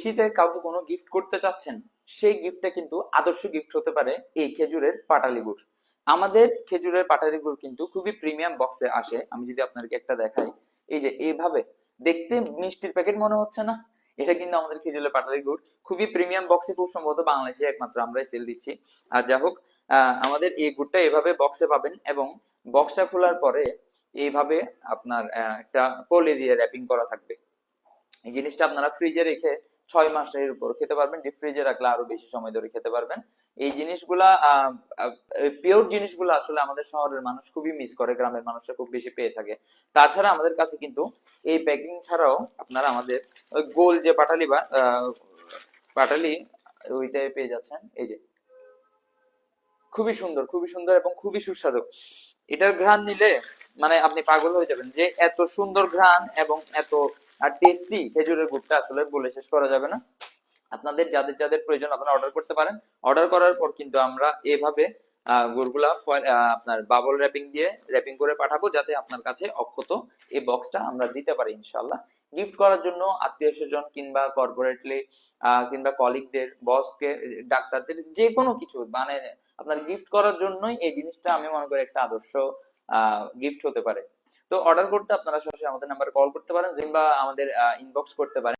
শীতে কাউকে কোনো গিফট করতে চাচ্ছেন, সেই গিফটটা কিন্তু আদর্শ গিফট হতে পারে এই খেজুরের পাটালি গুড় আমাদের খেজুরের পাটালি গুড় কিন্তু খুবই প্রিমিয়াম বক্সে আসে। আমি যদি আপনাদেরকে একটা দেখাই, এই যে এইভাবে দেখতে মিষ্টির প্যাকেট মনে হচ্ছে না? এটা কিন্তু আমাদের খেজুরের পাটালি গুড় খুবই প্রিমিয়াম বক্সে খুব সম্ভবত বাংলাদেশে একমাত্র আমরাই সেল দিচ্ছি। আর যা হোক আমাদের এই গুড়টা এভাবে বক্সে পাবেন এবং বক্সটা খোলার পরে এইভাবে আপনার একটা পলি দিয়ে র্যাপিং করা থাকবে। এই জিনিসটা আপনারা ফ্রিজে রেখে ছয় মাসের উপর খেতে পারবেন ডিপ ফ্রিজে রাখলে আরও বেশি সময় ধরে খেতে পারবেন। এই জিনিসগুলা পিওর জিনিসগুলো আসলে আমাদের শহরের মানুষ খুবই মিস করে, গ্রামের মানুষরা খুব বেশি পেয়ে থাকে। তাছাড়া আমাদের কাছে কিন্তু এই প্যাকিং ছাড়াও আপনারা আমাদের গোল যে পাটালি বা পাটালি, ওইটাই পেয়ে যাচ্ছেন। এই যে, খুবই সুন্দর খুবই সুন্দর এবং খুবই সুস্বাদু। এটার ঘ্রাণ নিলে মানে আপনি পাগল হয়ে যাবেন যে এত সুন্দর ঘ্রাণ এবং এত, আর টেস্টি খেজুরের গুড়টা আসলে বলে শেষ করা যাবে না। আপনাদের যাদের যাদের প্রয়োজন আপনারা অর্ডার করতে পারেন। অর্ডার করার পর কিন্তু আমরা এভাবে গুড়গুলা আপনার বাবল র্যাপিং দিয়ে র্যাপিং করে পাঠাবো যাতে আপনার কাছে অক্ষত এই বক্সটা আমরা দিতে পারি ইনশাল্লাহ গিফট করার জন্য আত্মীয় স্বজন কিংবা কর্পোরেটলি কিংবা কলিগদের বসকে ডাক্তারদের যে কোনো কিছু মানে আপনার গিফট করার জন্যই এই জিনিসটা আমি মনে করি একটা আদর্শ গিফট হতে পারে। তো অর্ডার করতে আপনারা সরাসরি আমাদের নাম্বারে কল করতে পারেন, কিংবা আমাদের ইনবক্স করতে পারেন।